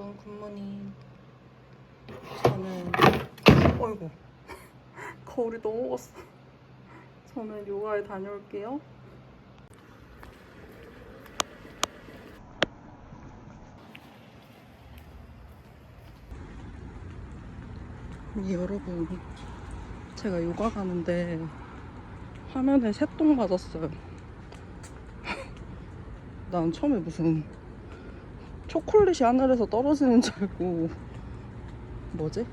여러분 굿모닝 저는 어이구 거울이 넘어갔어. 저는 요가에 다녀올게요. 이 여러분 제가 요가 가는데 화면에 새똥 맞았어요. 난 처음에 무슨 초콜릿이 하늘에서 떨어지는 줄 알고 뭐지?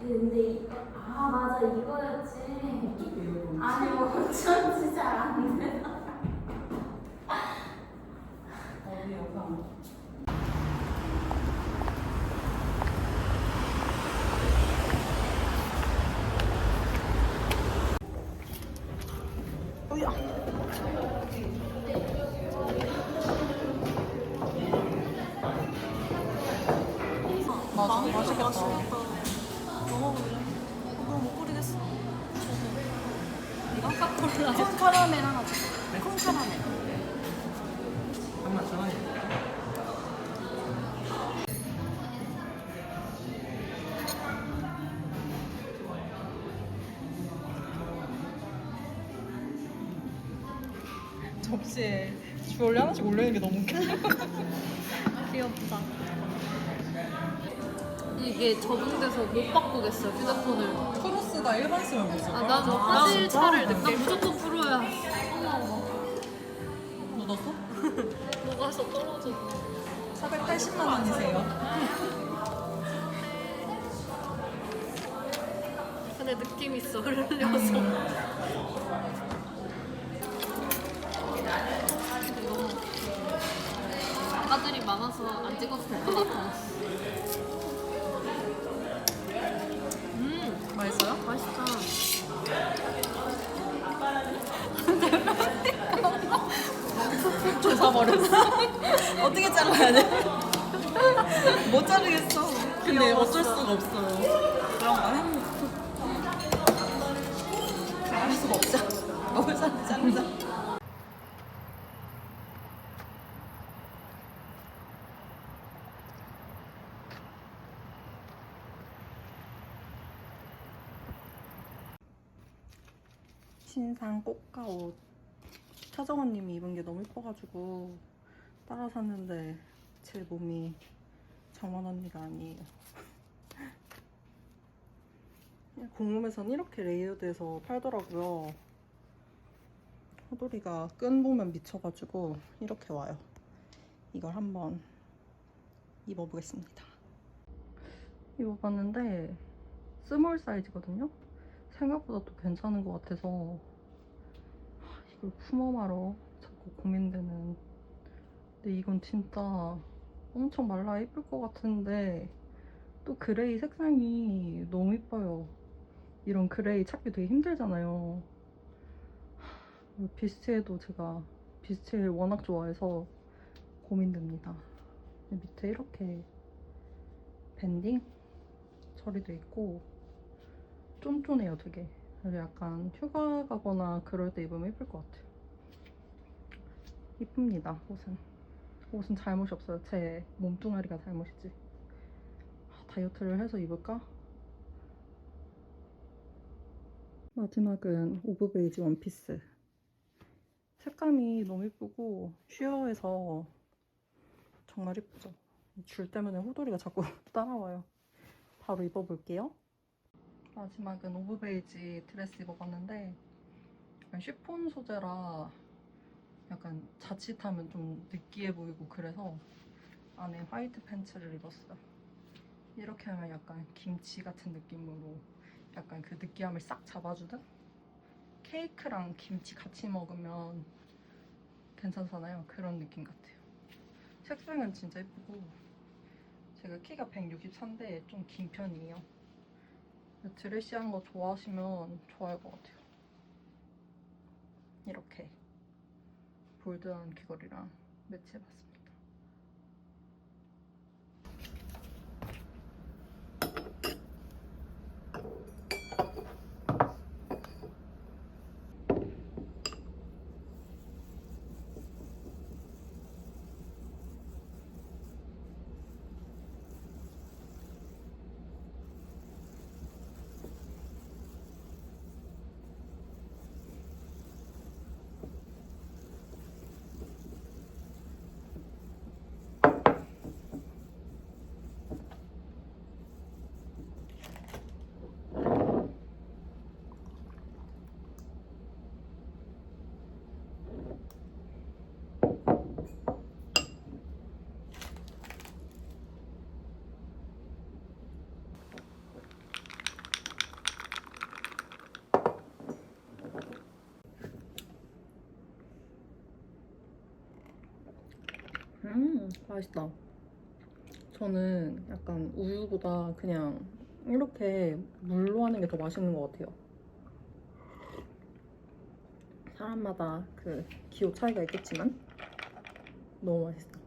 근데 이거 아 맞아 이거였지. 아니 뭐 어쩐지 맞아 맛있겠다 먹어볼래? 그거 못 뿌리겠어. 이거 카콜라. 콘 카라멜 하나 줘. 콘 카라멜. 접시에 주얼리 하나씩 올리는 게 너무 웃겨 귀엽다. 이게 적응돼서 못 바꾸겠어 휴대폰을. 프로스가 일반 쓰면 못 아 나는 화질 차를 내. 나 무조건 프로야. 묻었어? 녹아서 떨어져. 480만 원이세요 근데 느낌 있어 흘려서. 이거 아까들이 많아서 안 찍어도 될 것 같아. 맛있어요? 맛있다. 조사버렸어. 어떻게 잘라야 돼? 못 자르겠어. 근데 어쩔 수가 없어요. 그럼 안할 수가 없죠 너무 잘 자르자 신상 꽃가옷 차정원님이 입은 게 너무 예뻐가지고 따라 샀는데 제 몸이 정원 언니가 아니에요. 공홈에선 이렇게 레이어드해서 팔더라고요. 호돌이가 끈 보면 미쳐가지고 이렇게 와요. 이걸 한번 입어보겠습니다. 입어봤는데 스몰 사이즈거든요. 생각보다 또 괜찮은 것 같아서. 이걸 품어마러 자꾸 고민되는. 근데 이건 진짜 엄청 말라 예쁠 것 같은데 또 그레이 색상이 너무 예뻐요. 이런 그레이 찾기 되게 힘들잖아요. 하, 비스트에도 제가 비스트를 워낙 좋아해서 고민됩니다. 밑에 이렇게 밴딩 처리돼 있고 쫀쫀해요 되게 그래서 약간 휴가 가거나 그럴 때 입으면 예쁠 것 같아요. 이쁩니다, 옷은. 옷은 잘못이 없어요. 제 몸뚱아리가 잘못이지. 아, 다이어트를 해서 입을까? 마지막은 오브 베이지 원피스. 색감이 너무 예쁘고 쉬어해서 정말 예쁘죠. 줄 때문에 호돌이가 자꾸 따라와요. 바로 입어볼게요. 마지막은 오브 베이지 드레스 입어봤는데 쉬폰 소재라 약간 자칫하면 좀 느끼해 보이고 그래서 안에 화이트 팬츠를 입었어요. 이렇게 하면 약간 김치 같은 느낌으로 약간 그 느끼함을 싹 잡아주든 케이크랑 김치 같이 먹으면 괜찮잖아요. 그런 느낌 같아요. 색상은 진짜 예쁘고 제가 키가 163인데 좀 긴 편이에요. 드레시한 거 좋아하시면 좋아할 것 같아요. 이렇게 볼드한 귀걸이랑 매치해봤습니다. 음, 맛있다. 저는 약간 우유보다 그냥 이렇게 물로 하는 게 더 맛있는 것 같아요. 사람마다 그 기호 차이가 있겠지만 너무 맛있어.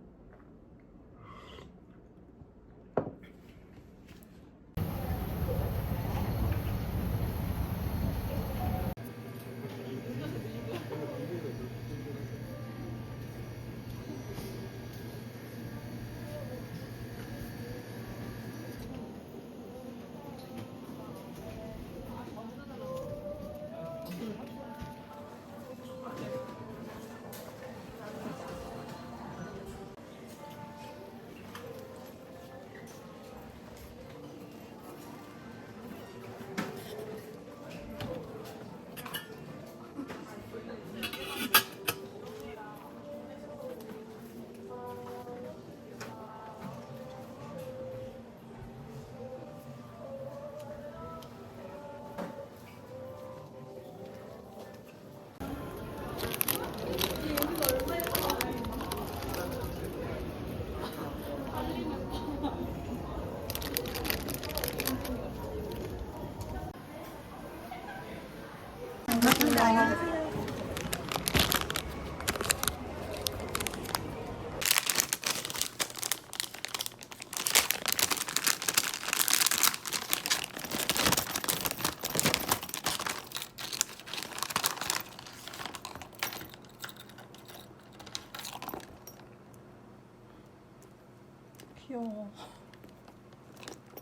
귀여워.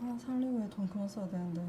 아, 살리고에 돈 그만 써야 되는데.